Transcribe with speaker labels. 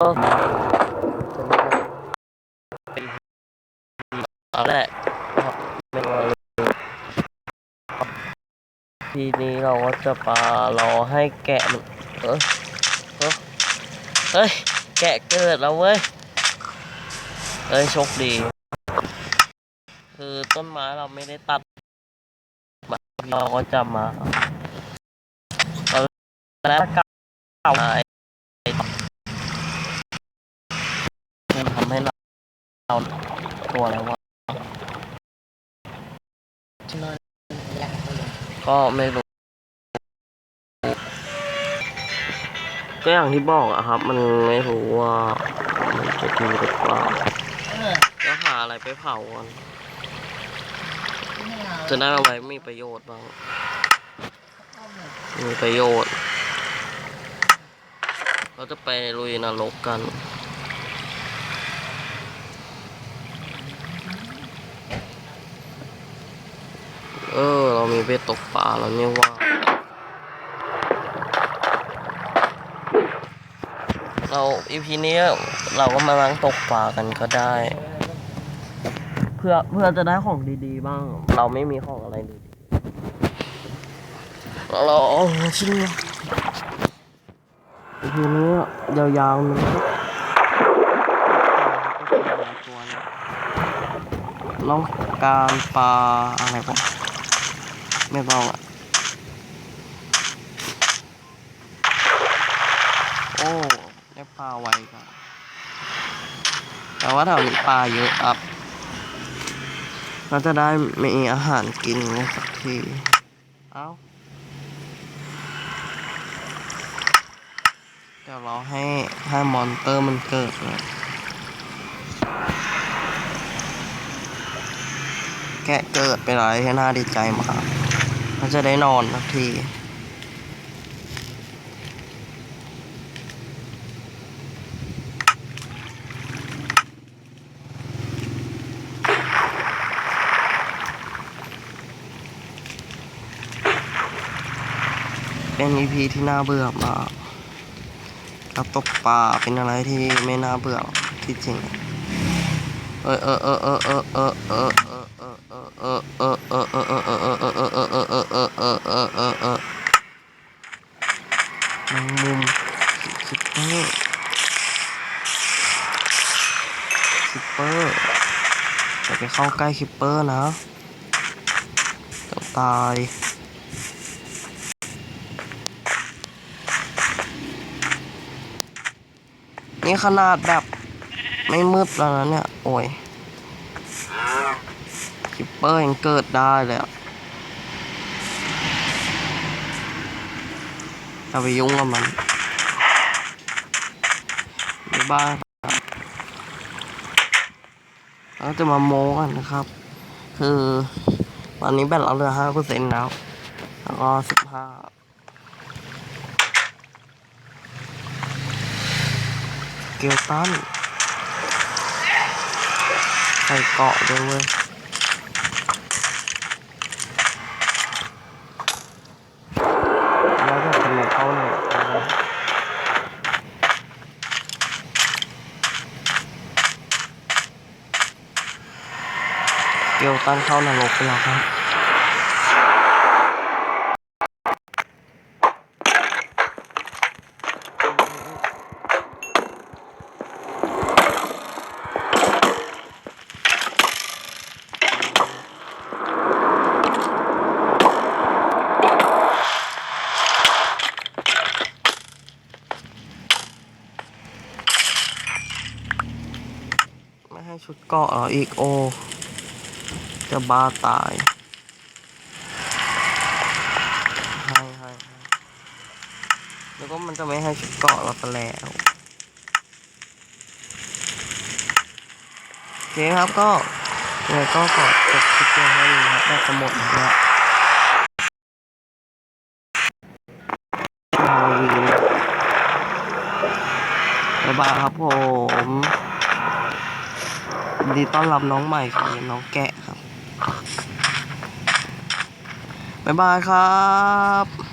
Speaker 1: เป็นเอาแหละไม่ว่าทีนี้เราก็จะปารอให้แกะมันเออเออเฮ้ย แกะเกิดแล้วเว้ยเฮ้ยโชคดี คือต้นไม้เราไม่ได้ตัดเราก็จะมาตอนแรกก็เก่าไอ้มันทำให้เรา เราตัวอะไรวะก็ไม่รู้ ก็อย่างที่บอกอะครับ มันไม่รู้ว่ามันจะดีหรือเปล่าก็หาอะไรไปเผาก่อนจะได้เอาไว้มีประโยชน์บ้างมีประโยชน์ เราจะไปลุยนรกกัน เออ เรา มีเบ็ดตกปลาแล้วเนี่ยว่าเราอีพีนี้เราก็มาล้างตกปลากันก็ได้ เพื่อเพื่อจะได้ของดีๆบ้าง เราไม่มีของอะไรดีๆเราเราเอาชิ้นนี้อีพีนี้ยาวๆมันก็ตัวเนี่ยน้องการปลาอะไรพวก ไม่ต้องอะ โอ้ ได้ปลาไวกันแต่ว่าแถวนี้ปลาเยอะอับ เราจะได้มีอาหารกินกันสักที เอ้า เดี๋ยวเราให้ให้มอนเตอร์มันเกิดเลยแกะเกิดเป็นอะไรที่น่าดีใจมาก เราจะได้นอนสักทีเป็น EP ที่น่าเบื่อมากการตกปลาเป็นอะไรที่ไม่น่าเบื่อที่จริง เออเออเออเออเออเออเออเออเออเออเออเออ คิปเปอร์อย่าไปเข้าใกล้คิปเปอร์นะเดี๋ยวตายนี่ขนาดแบบไม่มืดแล้วนะเนี่ย โอ้ยคิปเปอร์ยังเกิดได้เลยอะอย่าไปยุ่งกับมันไม่บ้า เราจะมาโม้กันนะครับ คือตอนนี้แบตเราเหลือห้าเปอร์เซ็นต์แล้ว แล้วก็สิบห้าเกลตันใส่เกาะด้วยเว้ยแล้วจะทำไมเข้าหนึ่ง เกลตันเข้านรกไปแล้วครับไม่ให้ชุดเกาะเหรออีกโอ จะบ้าตาย ให้ให้แล้วก็มันจะไม่ให้ชุดเกาะเราไปแล้วโอเคครับก็ยังไงก็ขอจบคลิปเพียงเท่านี้ครับได้จะหมดแล้วบ๊ายบายครับผมดีต้อนรับน้องใหม่คือน้องแกะครับ บ๊ายบายครับ